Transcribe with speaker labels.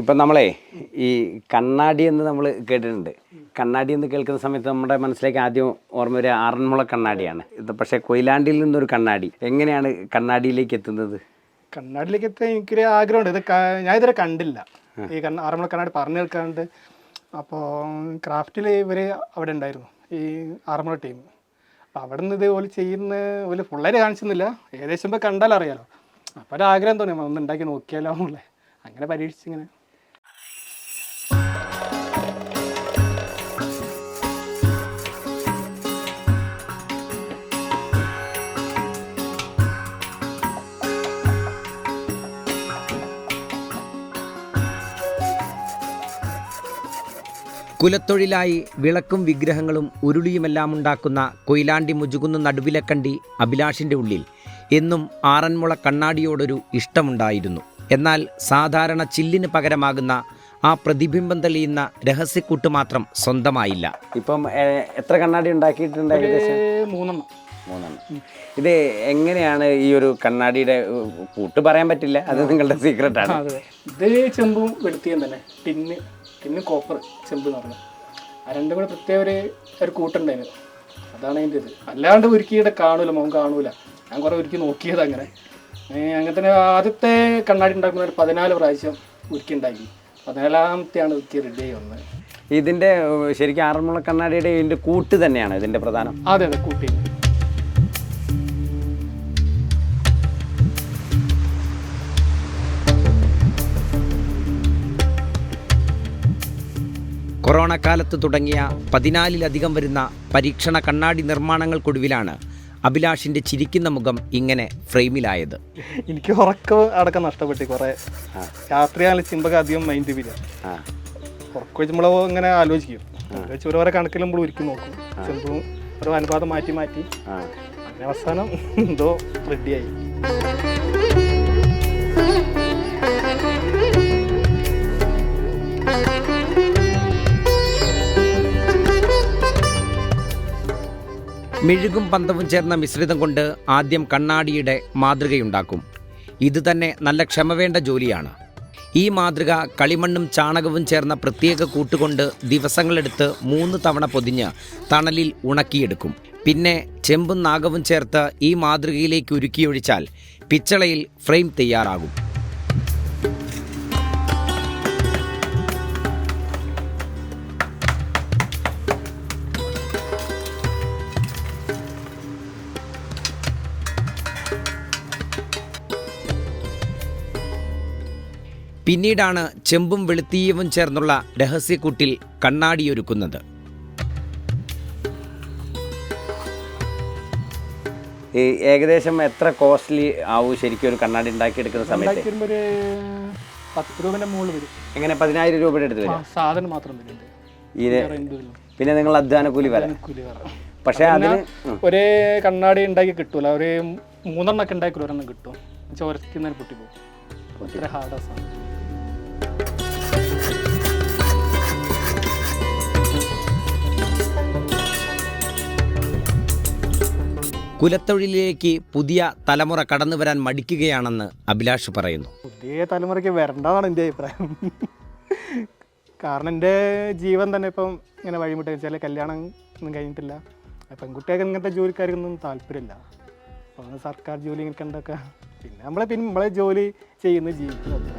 Speaker 1: ഇപ്പം നമ്മളെ ഈ കണ്ണാടി എന്ന് നമ്മൾ കേട്ടിട്ടുണ്ട്. കണ്ണാടി എന്ന് കേൾക്കുന്ന സമയത്ത് നമ്മുടെ മനസ്സിലേക്ക് ആദ്യം ഓർമ്മ ഒരു ആറന്മുള കണ്ണാടിയാണ്. ഇത് പക്ഷേ കൊയിലാണ്ടിയിൽ നിന്നൊരു കണ്ണാടി. എങ്ങനെയാണ് കണ്ണാടിയിലേക്ക് എത്തുന്നത്?
Speaker 2: കണ്ണാടിയിലേക്ക് എത്താൻ എനിക്കൊരു ആഗ്രഹമുണ്ട്. ഇത് ഞാനിതുവരെ ഞാൻ ഇതുവരെ കണ്ടില്ല. ഈ കണ്ണ ആറന്മുള കണ്ണാടി പറഞ്ഞു കേൾക്കാണ്ട്. അപ്പോൾ ക്രാഫ്റ്റിൽ ഇവർ അവിടെ ഉണ്ടായിരുന്നു. ഈ ആറന്മുള ടീം. അപ്പോൾ അവിടെ നിന്ന് ഇതുപോലെ ചെയ്യുന്ന ഒരു ഫുള്ളായിട്ട് കാണിച്ചൊന്നുമില്ല. ഏകദേശം ഇപ്പോൾ കണ്ടാൽ അറിയാലോ അപ്പോൾ ഒരു ആഗ്രഹം തോന്നി. ഒന്ന് ഉണ്ടാക്കി നോക്കിയാലോ അങ്ങനെ പരീക്ഷിച്ചിങ്ങനെ
Speaker 3: കുലത്തൊഴിലായി വിളക്കും വിഗ്രഹങ്ങളും ഉരുളിയുമെല്ലാം ഉണ്ടാക്കുന്ന കൊയിലാണ്ടി മുജുകുന്ന നടുവിലക്കണ്ടി അഭിലാഷിന്റെ ഉള്ളിൽ എന്നും ആറന്മുള കണ്ണാടിയോടൊരു ഇഷ്ടമുണ്ടായിരുന്നു. എന്നാൽ സാധാരണ ചില്ലിന് പകരമാകുന്ന ആ പ്രതിബിംബം തെളിയുന്ന രഹസ്യക്കൂട്ട് മാത്രം സ്വന്തമായില്ല.
Speaker 1: ഇപ്പം എത്ര കണ്ണാടി ഉണ്ടാക്കിയിട്ടുണ്ട് ഏകദേശം?
Speaker 2: ഒരു മൂന്നെണ്ണം.
Speaker 1: മൂന്നെണ്ണം. ഇത് എങ്ങനെയാണ് ഈ ഒരു കണ്ണാടിയുടെ കൂട്ട് പറയാൻ പറ്റില്ല? അത് നിങ്ങളുടെ സീക്രട്ടാണ്
Speaker 2: അതെ. ഇത് ചെമ്പും വെളുത്തിയും തന്നെ. ടിന്ന്. ടിന്ന് കോപ്പർ ചെമ്പ് എന്ന് പറഞ്ഞത് ആ രണ്ടും കൂടെ പ്രത്യേക ഒരു ഒരു കൂട്ടുണ്ടായിരുന്നു. അതാണ് അതിന്റെ ഇത്. അല്ലാണ്ട് ഒരുക്കിയിട്ട് കാണൂല മോൻ കാണൂല. ഞാൻ കുറേ ഒരുക്കി നോക്കിയത് അങ്ങനെ. അങ്ങനെ തന്നെ ആദ്യത്തെ കണ്ണാടി ഉണ്ടാക്കുന്ന ഒരു പതിനാല് പ്രാവശ്യം ഉരുക്കി ഉണ്ടാക്കി പതിനാലാമത്തെയാണ് ഒരുക്കി റെഡി ആയി വന്നത്.
Speaker 1: ഇതിന്റെ ശരിക്കും ആറന്മുള കണ്ണാടിയുടെ ഇതിന്റെ കൂട്ട് തന്നെയാണ് ഇതിന്റെ പ്രധാനം.
Speaker 2: അതെ അതെ കൂട്ടി
Speaker 3: കൊറോണ കാലത്ത് തുടങ്ങിയ പതിനാലിലധികം വരുന്ന പരീക്ഷണ കണ്ണാടി നിർമ്മാണങ്ങൾക്കൊടുവിലാണ് അഭിലാഷിന്റെ ചിരിക്കുന്ന മുഖം ഇങ്ങനെ ഫ്രെയിമിലായത്.
Speaker 2: എനിക്ക് ഉറക്കം അടക്കം നഷ്ടപ്പെട്ടു കുറേ. രാത്രിയാണ് ചിമ്പൊക്കെ അധികം മൈൻഡ്
Speaker 1: ആ.
Speaker 2: ഉറക്കം വെച്ച് നമ്മൾ ഇങ്ങനെ ആലോചിക്കും. വെച്ച് ഓരോ കണക്കിൽ നമ്മൾ ഒരുക്കി നോക്കും. ചിലപ്പോൾ ഓരോ അനുപാതം മാറ്റി മാറ്റി. അവസാനം എന്തോ റെഡിയായി
Speaker 3: മെഴുകും പന്തവും ചേർന്ന മിശ്രിതം കൊണ്ട് ആദ്യം കണ്ണാടിയുടെ മാതൃകയുണ്ടാക്കും. ഇത് തന്നെ നല്ല ക്ഷമ വേണ്ട ജോലിയാണ്. ഈ മാതൃക കളിമണ്ണും ചാണകവും ചേർന്ന പ്രത്യേക കൂട്ടുകൊണ്ട് ദിവസങ്ങളെടുത്ത് മൂന്ന് തവണ പൊതിഞ്ഞ് തണലിൽ ഉണക്കിയെടുക്കും. പിന്നെ ചെമ്പും നാഗവും ചേർത്ത് ഈ മാതൃകയിലേക്ക് ഉരുക്കിയൊഴിച്ചാൽ പിച്ചളയിൽ ഫ്രെയിം തയ്യാറാകും. പിന്നീടാണ് ചെമ്പും വെളുത്തീയവും ചേർന്നുള്ള രഹസ്യക്കൂട്ടിൽ കണ്ണാടിയൊരുക്കുന്നത്.
Speaker 1: ഈ ഏകദേശം എത്ര കോസ്റ്റ്ലി ആവും ശരിക്കും ഒരു കണ്ണാടി ഉണ്ടാക്കിയെടുക്കുന്ന സമയത്ത്?
Speaker 2: ഉണ്ടാക്കി എടുക്കുന്ന ഒരു പത്ത് രൂപേന്റെ മുകളിൽ വരും.
Speaker 1: എങ്ങനെ പതിനായിരം രൂപയുടെ അടുത്ത് വരും?
Speaker 2: സാധനം മാത്രം വരും?
Speaker 1: പിന്നെ നിങ്ങൾ അധ്വാന കൂലി വരാം. പക്ഷേ അതിന്
Speaker 2: ഒരേ കണ്ണാടി ഉണ്ടാക്കി കിട്ടൂല. ഒരു മൂന്നെണ്ണൊക്കെ ഉണ്ടാക്കി ഒരെണ്ണം കിട്ടും. ചോരക്കുന്ന പൊട്ടിപ്പോകും. ഭയങ്കര ഹാർഡാ സാധനം.
Speaker 3: കുലത്തൊഴിലിലേക്ക് പുതിയ തലമുറ കടന്നു വരാൻ മടിക്കുകയാണെന്ന് അഭിലാഷ് പറയുന്നു.
Speaker 2: പുതിയ തലമുറയ്ക്ക് വരണ്ടെന്നാണ് എന്റെ അഭിപ്രായം. കാരണം എന്റെ ജീവൻ തന്നെ ഇപ്പം ഇങ്ങനെ വഴിമുട്ട വെച്ചാൽ കല്യാണം ഒന്നും കഴിഞ്ഞിട്ടില്ല. പെൺകുട്ടികൾക്ക് ഇങ്ങനത്തെ ജോലിക്കാർക്കൊന്നും താല്പര്യമില്ല. അപ്പോൾ സർക്കാർ ജോലി ഇങ്ങനെ കണ്ടൊക്കെ പിന്നെ നമ്മളെ പിന്നെ നമ്മളെ ജോലി ചെയ്യുന്ന ജീവിക്കുന്നു അത്രേ.